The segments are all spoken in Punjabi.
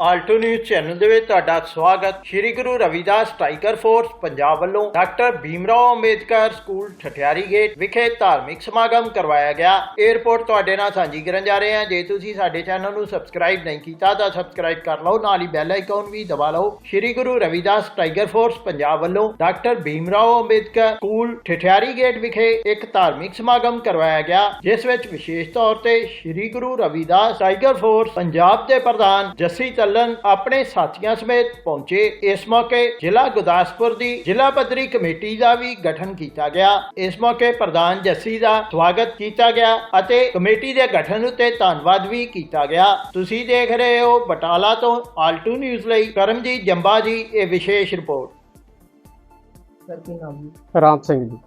ਆਲਟੋ ਨਿਊਜ਼ ਚੈਨਲ ਦੇ ਵਿੱਚ ਤੁਹਾਡਾ ਸਵਾਗਤ। ਸ੍ਰੀ ਗੁਰੂ ਰਵਿਦਾਸ ਟਾਈਗਰ ਫੋਰਸ ਪੰਜਾਬ ਵੱਲੋਂ doctor Bhimrao Ambedkar school Thathiari gate ਵਿਖੇ ਧਾਰਮਿਕ ਸਮਾਗਮ ਕਰਵਾਇਆ ਗਿਆ। ਇਹ ਤੁਹਾਡੇ ਨਾਲ ਸਾਂਝੀ ਕਰਨ ਜਾ ਰਹੇ ਹਾਂ। ਜੇ ਤੁਸੀਂ ਸਾਡੇ ਚੈਨਲ ਨੂੰ ਸਬਸਕ੍ਰਾਈਬ ਨਹੀਂ ਕੀਤਾ ਤਾਂ ਸਬਸਕ੍ਰਾਈਬ ਕਰ ਲਓ, ਨਾਲ ਹੀ ਬੈਲ ਆਈਕਨ ਵੀ ਦਬਾ ਲਓ। ਸ੍ਰੀ ਗੁਰੂ ਰਵਿਦਾਸ ਟਾਈਗਰ ਫੋਰਸ ਪੰਜਾਬ ਵੱਲੋਂ doctor Bhimrao Ambedkar school Thathiari gate ਵਿਖੇ ਇੱਕ ਧਾਰਮਿਕ ਸਮਾਗਮ ਕਰਵਾਇਆ ਗਿਆ, ਜਿਸ ਵਿੱਚ ਵਿਸ਼ੇਸ਼ ਤੌਰ ਤੇ ਸ੍ਰੀ ਗੁਰੂ ਰਵਿਦਾਸ ਟਾਈਗਰ ਫੋਰਸ ਪੰਜਾਬ ਦੇ ਪ੍ਰਧਾਨ ਜੱਸੀ ਤੱਲਨ ਆਪਣੇ ਸਾਥੀਆਂ ਸਮੇਤ ਪਹੁੰਚੇ। ਇਸ ਮੌਕੇ ਜ਼ਿਲ੍ਹਾ ਗੁਰਦਾਸਪੁਰ ਦੀ ਜ਼ਿਲ੍ਹਾ ਪੱਧਰੀ ਕਮੇਟੀ ਦਾ ਵੀ ਗਠਨ ਕੀਤਾ ਗਿਆ। ਇਸ ਮੌਕੇ ਪ੍ਰਧਾਨ ਜੱਸੀ ਦਾ ਸਵਾਗਤ ਕੀਤਾ ਗਿਆ ਅਤੇ ਕਮੇਟੀ ਦੇ ਗਠਨ ਉਤੇ ਧੰਨਵਾਦ ਵੀ ਕੀਤਾ ਗਿਆ। ਤੁਸੀਂ ਦੇਖ ਰਹੇ ਹੋ ਬਟਾਲਾ ਤੋਂ ਆਲਟੂ ਨਿਊਜ਼ ਲਈ ਕਰਮਜੀਤ ਜੰਬਾ ਜੀ ਇਹ ਵਿਸ਼ੇਸ਼ ਰਿਪੋਰਟ। ਸਰ ਕੀ ਨਾਮ ਜੀ? ਰਾਮ ਸਿੰਘ ਜੀ।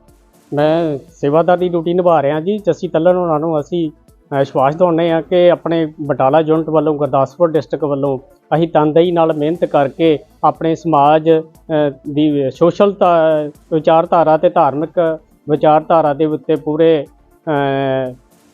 ਮੈਂ ਸੇਵਾਦਾਰ ਦੀ ਡਿਊਟੀ ਨਿਭਾ ਰਿਹਾ ਜੀ। ਜੱਸੀ ਤੱਲਨ ਉਹਨਾਂ ਨੂੰ ਅਸੀਂ ਵਿਸ਼ਵਾਸ ਦਿਵਾਉਂਦੇ ਆ ਕਿ ਆਪਣੇ ਬਟਾਲਾ ਯੂਨਿਟ ਵੱਲੋਂ ਗੁਰਦਾਸਪੁਰ ਡਿਸਟ੍ਰਿਕਟ ਵੱਲੋਂ ਅਸੀਂ ਤਨਦੇਹੀ ਨਾਲ ਮਿਹਨਤ ਕਰਕੇ ਆਪਣੇ ਸਮਾਜ ਦੀ ਸੋਸ਼ਲ ਵਿਚਾਰਧਾਰਾ ਤੇ ਧਾਰਮਿਕ ਵਿਚਾਰਧਾਰਾ ਦੇ ਉੱਤੇ ਪੂਰੇ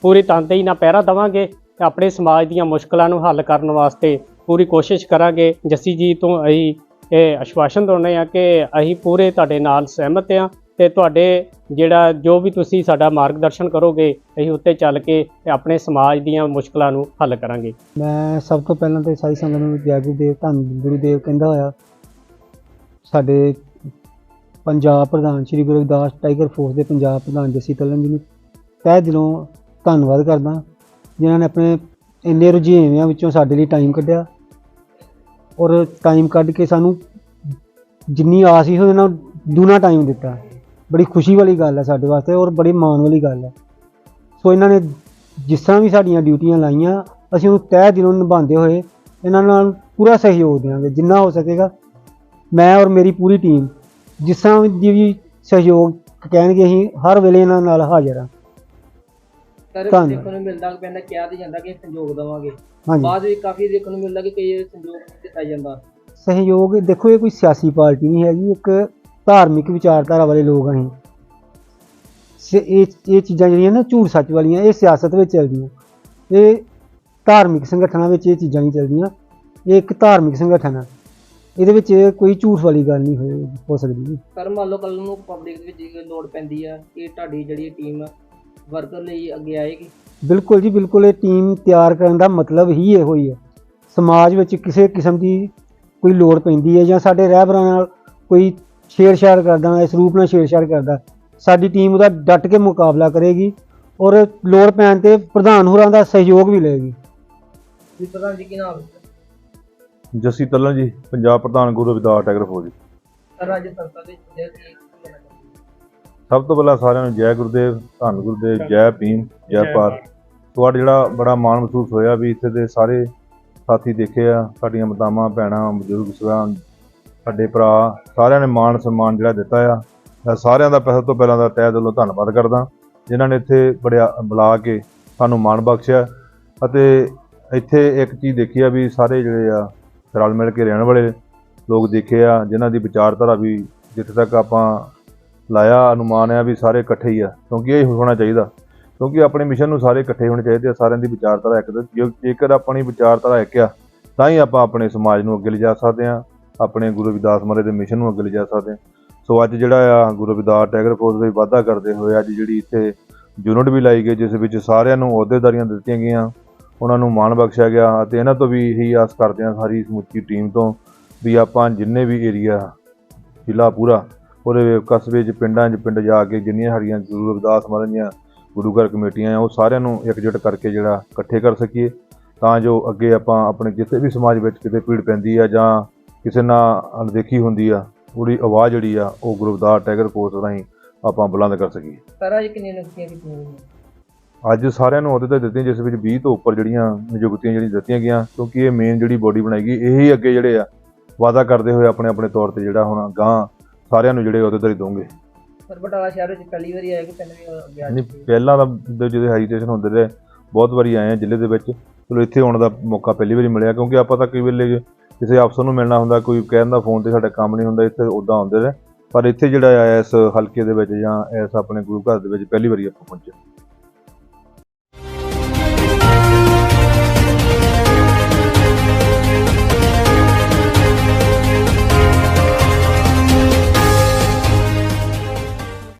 ਪੂਰੀ ਤਨਦੇਹੀ ਨਾਲ ਪਹਿਰਾ ਦੇਵਾਂਗੇ ਤੇ ਆਪਣੇ ਸਮਾਜ ਦੀਆਂ ਮੁਸ਼ਕਲਾਂ ਨੂੰ ਹੱਲ ਕਰਨ ਵਾਸਤੇ ਪੂਰੀ ਕੋਸ਼ਿਸ਼ ਕਰਾਂਗੇ। ਜੱਸੀ ਜੀ ਤੋਂ ਅਸੀਂ ਇਹ ਅਸ਼ਵਾਸਨ ਦਿੰਦੇ ਆ ਕਿ ਅਸੀਂ ਪੂਰੇ ਤੁਹਾਡੇ ਨਾਲ ਸਹਿਮਤ ਆ ਤੇ ਤੁਹਾਡੇ ਜਿਹੜਾ ਜੋ ਵੀ ਤੁਸੀਂ ਸਾਡਾ ਮਾਰਗਦਰਸ਼ਨ ਕਰੋਗੇ, ਅਸੀਂ ਉੱਤੇ ਚੱਲ ਕੇ ਤੇ ਆਪਣੇ ਸਮਾਜ ਦੀਆਂ ਮੁਸ਼ਕਲਾਂ ਨੂੰ ਹੱਲ ਕਰਾਂਗੇ। ਮੈਂ ਸਭ ਤੋਂ ਪਹਿਲਾਂ ਤੇ ਸਾਈ ਸੰਗਤ ਨੂੰ ਜੈ ਗੁਰੂਦੇਵ ਧੰਨ ਗੁਰੂ ਦੇਵ ਕਹਿੰਦਾ ਹੋਇਆ, ਸਾਡੇ ਪੰਜਾਬ ਪ੍ਰਧਾਨ ਸ਼੍ਰੀ ਗੁਰੂ ਰਵਿਦਾਸ ਟਾਈਗਰ ਫੋਰਸ ਦੇ ਪੰਜਾਬ ਪ੍ਰਧਾਨ ਜੱਸੀ ਤਲਨ ਜੀ ਨੂੰ ਤਹਿ ਦਿਲੋਂ ਧੰਨਵਾਦ ਕਰਦਾ, ਜਿਨ੍ਹਾਂ ਨੇ ਆਪਣੇ ਇੰਨੇ ਰੁਝੇਵਿਆਂ ਵਿੱਚੋਂ ਸਾਡੇ ਲਈ ਟਾਈਮ ਕੱਢਿਆ ਔਰ ਟਾਈਮ ਕੱਢ ਕੇ ਸਾਨੂੰ ਜਿੰਨੀ ਆਸ ਸੀ, ਉਹਨਾਂ ਨੂੰ ਦੂਣਾ ਟਾਈਮ ਦਿੱਤਾ। ਬੜੀ ਖੁਸ਼ੀ ਵਾਲੀ ਗੱਲ ਹੈ ਸਾਡੇ ਵਾਸਤੇ ਔਰ ਬੜੀ ਮਾਣ ਵਾਲੀ ਗੱਲ ਹੈ। ਸੋ ਇਹਨਾਂ ਨੇ ਜਿਸ ਤਰ੍ਹਾਂ ਵੀ ਸਾਡੀਆਂ ਡਿਊਟੀਆਂ ਲਾਈਆਂ ਅਸੀਂ ਉਹਨੂੰ ਤਹਿ ਦਿਲੋਂ ਨਿਭਾਉਂਦੇ ਹੋਏ ਇਹਨਾਂ ਨਾਲ ਪੂਰਾ ਸਹਿਯੋਗ ਦੇਵਾਂਗੇ ਜਿੰਨਾ ਹੋ ਸਕੇਗਾ ਮੈਂ ਔਰ ਮੇਰੀ ਪੂਰੀ ਟੀਮ ਜਿਸ ਤਰ੍ਹਾਂ ਦੀ ਵੀ ਸਹਿਯੋਗ ਕਹਿਣਗੇ ਅਸੀਂ ਹਰ ਵੇਲੇ ਇਹਨਾਂ ਨਾਲ ਹਾਜ਼ਰ ਹਾਂ। ਸਰ। ਦੇਖਣ ਨੂੰ ਮਿਲਦਾ ਕਿ ਪਹਿਲਾਂ ਕਿਹਾ ਤੇ ਜਾਂਦਾ ਕਿ ਸੰਯੋਗ ਦੇਵਾਂਗੇ। ਬਾਅਦ ਵਿੱਚ ਕਾਫੀ ਦੇਖਣ ਨੂੰ ਮਿਲਦਾ ਕਿ ਕਈ ਸੰਯੋਗ ਦਿੱਤਾ ਜਾਂਦਾ। ਸਹਿਯੋਗ ਦੇਖੋ ਇਹ ਕੋਈ ਸਿਆਸੀ ਪਾਰਟੀ ਨਹੀਂ ਹੈਗੀ ਇੱਕ ਧਾਰਮਿਕ ਵਿਚਾਰਧਾਰਾ ਵਾਲੇ ਲੋਕ ਅਸੀਂ। ਸ- ਇਹ ਇਹ ਚੀਜ਼ਾਂ ਜਿਹੜੀਆਂ ਨਾ ਝੂਠ ਸੱਚ ਵਾਲੀਆਂ ਇਹ ਸਿਆਸਤ ਵਿੱਚ ਚੱਲਦੀਆਂ। ਇਹ ਧਾਰਮਿਕ ਸੰਗਠਨਾਂ ਵਿੱਚ ਇਹ ਚੀਜ਼ਾਂ ਨਹੀਂ ਚੱਲਦੀਆਂ। ਇਹ ਇੱਕ ਧਾਰਮਿਕ ਸੰਗਠਨ ਹੈ ਇਹਦੇ ਵਿੱਚ ਕੋਈ ਝੂਠ ਵਾਲੀ ਗੱਲ ਨਹੀਂ ਹੋਏ ਹੋ ਸਕਦੀ ਸਰ ਮੰਨ ਲਓ ਕੱਲ ਨੂੰ ਪਬਲਿਕ ਦੇ ਵਿੱਚ ਜੇ ਲੋੜ ਪੈਂਦੀ ਆ ਕਿ ਤੁਹਾਡੀ ਜਿਹੜੀ ਟੀਮ ਵਰਕਰ ਲਈ ਅੱਗੇ ਆਏਗੀ। ਬਿਲਕੁਲ ਜੀ ਬਿਲਕੁਲ ਇਹ ਟੀਮ ਤਿਆਰ ਕਰਨ ਦਾ ਮਤਲਬ ਹੀ ਇਹੋ ਹੀ ਹੈ ਸਮਾਜ ਵਿੱਚ ਕਿਸੇ ਕਿਸਮ ਦੀ ਕੋਈ ਲੋੜ ਪੈਂਦੀ ਹੈ ਜਾਂ ਸਾਡੇ ਰਹਿਬਰਾਂ ਨਾਲ ਕੋਈ ਛੇੜਛਾੜ ਕਰਦਾ ਇਸ ਰੂਪ ਨਾਲ ਛੇੜਛਾੜ ਕਰਦਾ। ਸਾਡੀ ਟੀਮ ਉਹਦਾ ਡਟ ਕੇ ਮੁਕਾਬਲਾ ਕਰੇਗੀ ਔਰ ਲੋੜ ਪੈਣ ਤੇ ਪ੍ਰਧਾਨ ਹੋਰਾਂ ਦਾ ਸਹਿਯੋਗ ਵੀ ਲਏਗੀ। ਜੀ ਪ੍ਰਧਾਨ ਜੀ ਕੀ ਨਾਮ ਹੈ? ਜੱਸੀ ਤੱਲਨ ਜੀ ਪੰਜਾਬ ਪ੍ਰਧਾਨ ਗੁਰੂ ਰਵਿਦਾਸ ਟੈਗਰ ਫੌਜੀ ਦੇ ਹੋ? ਸਭ ਤੋਂ ਪਹਿਲਾਂ ਸਾਰਿਆਂ ਨੂੰ ਜੈ ਗੁਰਦੇਵ ਧੰਨ ਗੁਰਦੇਵ ਜੈ ਭੀਮ ਜੈ ਭਾਰਤ। ਤੁਹਾਡਾ ਜਿਹੜਾ ਬੜਾ ਮਾਣ ਮਹਿਸੂਸ ਹੋਇਆ ਵੀ ਇੱਥੇ ਦੇ ਸਾਰੇ ਸਾਥੀ ਦੇਖੇ ਆ ਸਾਡੀਆਂ ਮਾਤਾਵਾਂ ਭੈਣਾਂ ਬਜ਼ੁਰਗ ਸਵਾਨ ਸਾਡੇ ਭਰਾ, ਸਾਰਿਆਂ ਨੇ ਮਾਣ ਸਨਮਾਨ ਜਿਹੜਾ ਦਿੱਤਾ ਆ। ਮੈਂ ਸਾਰਿਆਂ ਦਾ ਸਭ ਤੋਂ ਪਹਿਲਾਂ ਦਾ ਤਹਿ ਦਿਲੋਂ ਧੰਨਵਾਦ ਕਰਦਾ, ਜਿਨ੍ਹਾਂ ਨੇ ਇੱਥੇ ਬੜਿਆ ਬੁਲਾ ਕੇ ਸਾਨੂੰ ਮਾਣ ਬਖਸ਼ਿਆ। ਅਤੇ ਇੱਥੇ ਇੱਕ ਚੀਜ਼ ਦੇਖੀ ਆ ਵੀ ਸਾਰੇ ਜਿਹੜੇ ਆ, ਰਲ ਮਿਲ ਕੇ ਰਹਿਣ ਵਾਲੇ ਲੋਕ ਦੇਖੇ ਆ, ਜਿਨ੍ਹਾਂ ਦੀ ਵਿਚਾਰਧਾਰਾ ਵੀ ਜਿੱਥੇ ਤੱਕ ਆਪਾਂ ਲਾਇਆ, ਅਨੁਮਾਨ ਆ ਵੀ ਸਾਰੇ ਇਕੱਠੇ ਹੀ ਆ। ਕਿਉਂਕਿ ਇਹ ਹੋਣਾ ਚਾਹੀਦਾ, ਕਿਉਂਕਿ ਆਪਣੇ ਮਿਸ਼ਨ ਨੂੰ ਸਾਰੇ ਇਕੱਠੇ ਹੋਣੇ ਚਾਹੀਦੇ ਆ, ਸਾਰਿਆਂ ਦੀ ਵਿਚਾਰਧਾਰਾ ਇੱਕ ਜੇਕਰ ਆਪਣੀ ਵਿਚਾਰਧਾਰਾ ਇੱਕ ਆ, ਤਾਂ ਹੀ ਆਪਾਂ ਆਪਣੇ ਸਮਾਜ ਨੂੰ ਅੱਗੇ ਲਿਜਾ ਸਕਦੇ ਆ। ਆਪਣੇ ਗੁਰੂ ਰਵਿਦਾਸ ਮਹਾਰਾਜ ਦੇ ਮਿਸ਼ਨ ਨੂੰ ਅੱਗੇ ਲਿਜਾ ਸਕਦੇ ਸੋ ਅੱਜ ਜਿਹੜਾ ਆ ਗੁਰੂ ਰਵਿਦਾਸ ਟੈਗਰ ਫੋਰਸ ਦੇ ਵਾਧਾ ਕਰਦੇ ਹੋਏ ਅੱਜ ਜਿਹੜੀ ਇੱਥੇ ਯੂਨਿਟ ਵੀ ਲਾਈ ਗਈ, ਜਿਸ ਵਿੱਚ ਸਾਰਿਆਂ ਨੂੰ ਅਹੁਦੇਦਾਰੀਆਂ ਦਿੱਤੀਆਂ ਗਈਆਂ, ਉਹਨਾਂ ਨੂੰ ਮਾਣ ਬਖਸ਼ਿਆ ਗਿਆ ਅਤੇ ਇਹਨਾਂ ਤੋਂ ਵੀ ਇਹੀ ਆਸ ਕਰਦੇ ਹਾਂ ਸਾਰੀ ਸਮੁੱਚੀ ਟੀਮ ਤੋਂ ਵੀ ਆਪਾਂ ਜਿੰਨੇ ਵੀ ਏਰੀਆ ਜ਼ਿਲ੍ਹਾ ਪੂਰਾ ਉਹਦੇ ਕਸਬੇ 'ਚ, ਪਿੰਡਾਂ 'ਚ, ਪਿੰਡ ਜਾ ਕੇ ਜਿੰਨੀਆਂ ਸਾਡੀਆਂ ਗੁਰੂ ਰਵਿਦਾਸ ਮਹਾਰਾਜ ਦੀਆਂ ਗੁਰੂ ਘਰ ਕਮੇਟੀਆਂ ਆ, ਉਹ ਸਾਰਿਆਂ ਨੂੰ ਇਕਜੁੱਟ ਕਰਕੇ ਜਿਹੜਾ ਇਕੱਠੇ ਕਰ ਸਕੀਏ, ਤਾਂ ਜੋ ਅੱਗੇ ਆਪਾਂ ਆਪਣੇ ਜਿੱਥੇ ਵੀ ਸਮਾਜ ਵਿੱਚ ਕਿਤੇ ਭੀੜ ਪੈਂਦੀ ਆ ਜਾਂ ਕਿਸੇ ਨਾਲ ਅਣਦੇਖੀ ਹੁੰਦੀ ਆ ਉਹਦੀ ਆਵਾਜ਼ ਜਿਹੜੀ ਆ ਉਹ ਗੁਰੂ ਰਵਿਦਾਸ ਟੈਗਰ ਕੋਰਸ ਰਾਹੀਂ ਆਪਾਂ ਬੁਲੰਦ ਕਰ ਸਕੀਏ। ਸਰ ਅੱਜ ਕਿੰਨੀਆਂ ਨਿਯੁਕਤੀਆਂ ਕੀਤੀਆਂ ਗਈਆਂ? ਅੱਜ ਸਾਰਿਆਂ ਨੂੰ ਅਹੁਦੇ ਤੇ ਦਿੱਤੀਆਂ ਜਿਸ ਵਿੱਚ 20 ਤੋਂ ਉੱਪਰ ਜਿਹੜੀਆਂ ਨਿਯੁਕਤੀਆਂ ਜਿਹੜੀਆਂ ਦਿੱਤੀਆਂ ਗਈਆਂ ਕਿਉਂਕਿ ਇਹ ਮੇਨ ਜਿਹੜੀ ਬੋਡੀ ਬਣਾਈ ਗਈ ਇਹੀ ਅੱਗੇ ਜਿਹੜੇ ਆ ਵਾਅਦਾ ਕਰਦੇ ਹੋਏ ਆਪਣੇ ਆਪਣੇ ਤੌਰ ਤੇ ਜਿਹੜਾ ਹੁਣ ਗਾਂ ਸਾਰਿਆਂ ਨੂੰ ਜਿਹੜੇ ਅਹੁਦੇਦਾਰੀ ਦੋਗੇ ਸਰ ਬਟਾਲਾ ਸ਼ਹਿਰ ਵਿੱਚ ਪਹਿਲੀ ਵਾਰੀ ਆਇਆ ਕਿ ਪਹਿਲਾਂ ਵੀ ਅੱਗੇ ਆ ਨਹੀਂ? ਪਹਿਲਾਂ ਤਾਂ ਜਦੋਂ ਹੈਜੀਟੇਸ਼ਨ ਹੁੰਦੇ ਰਹੇ ਬਹੁਤ ਵਾਰੀ ਆਏ ਆ ਜ਼ਿਲ੍ਹੇ ਦੇ ਵਿੱਚ। ਚਲੋ ਇੱਥੇ ਆਉਣ ਦਾ ਮੌਕਾ ਪਹਿਲੀ ਵਾਰੀ ਮਿਲਿਆ ਕਿਉਂਕਿ ਆਪਾਂ ਤਾਂ ਕਈ ਵੇਲੇ ਕਿਸੇ ਅਫਸਰ ਨੂੰ ਮਿਲਣਾ ਹੁੰਦਾ, ਕੋਈ ਕਹਿੰਦਾ ਫੋਨ ਤੇ ਸਾਡਾ ਕੰਮ ਨਹੀਂ ਹੁੰਦਾ, ਇੱਥੇ ਉਦਾਂ ਆਉਂਦੇ ਰਹੇ ਪਰ ਇੱਥੇ ਜਿਹੜਾ ਆ ਇਸ ਹਲਕੇ ਦੇ ਵਿੱਚ ਜਾਂ ਇਸ ਆਪਣੇ ਗੁਰੂ ਘਰ ਦੇ ਵਿੱਚ ਪਹਿਲੀ ਵਾਰੀ ਆਪਾਂ ਪਹੁੰਚੇ।